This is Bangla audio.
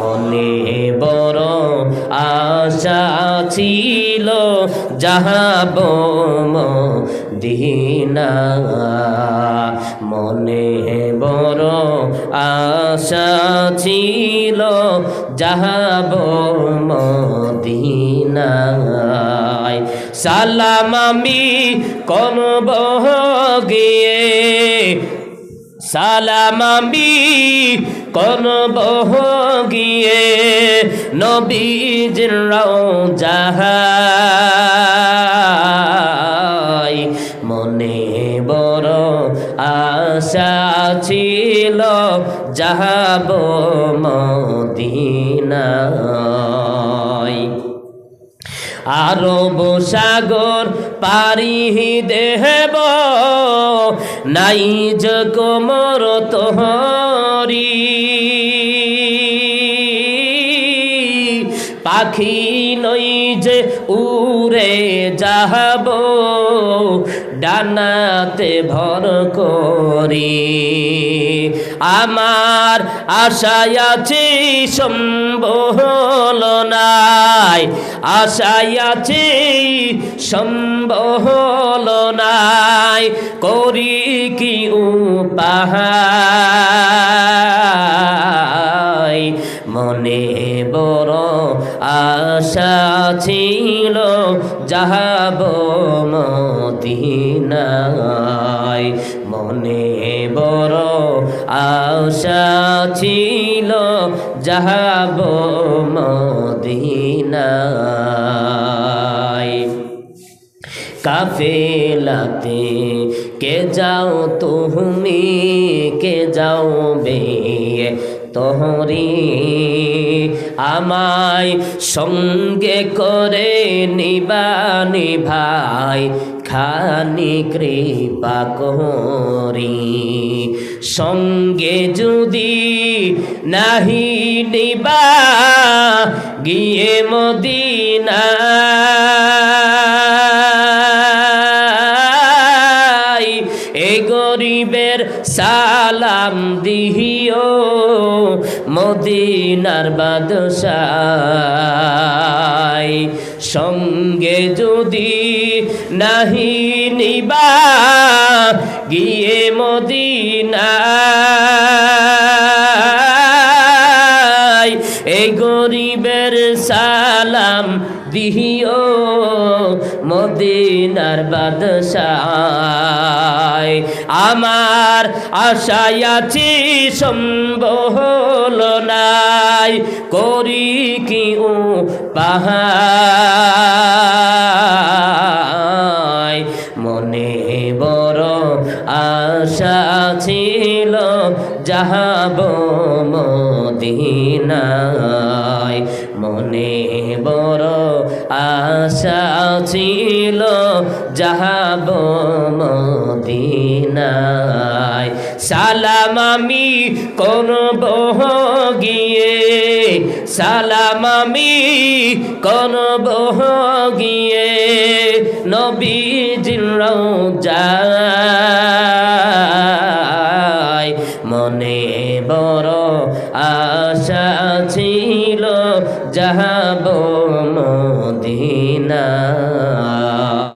মনে বড় আশা ছিল যাহাব দিনা মনে বড় আশা ছিল যাহাব মদিনায় সালাম আমি করব গিয়ে সালাম আমি করব গিয়ে নবীজির মনে বড় আশা ছিল যাহাব মদিনায়। আরব সাগর পারি দেহব নাই যোমর তোহরি। পাখি নই যে উড়ে যাহব। ডানাতে ভর করি। আমার আশায় আছি সম্ভল নাই। আশায় আছি সম্ভল নাই। করি কি উপায় ছিল যাহাব মদিনায় মনে বড় আশা ছিল যাহাব মদিনায় কাফেলাতে কে যাও তুমি, কে যাও বে, তোহরি আমায় সঙ্গে করে নিবানি ভাই খানি কৃপা করি। সঙ্গে যদি নাহি নিবা গিয়ে মদিনা গরিবের সালাম দিহিও, মদিনার বাদশাই সঙ্গে যদি নাহি নিবা, গিয়ে মদিনা এই গরিবের সালাম দিহিও, মদিনার বাদশায়। আমার আশায় আছি সম্বল নাই, করি কি ও পাহায় মনে বড় আশা ছিল যাহাব মদিনায়। মনে বড় আশা ছিল যাহাব মদিনায়। সালাম আমি করব গিয়ে, সালাম আমি করব গিয়ে নবী যায় মনে বড় আশা ছিল যাহাব মদিনা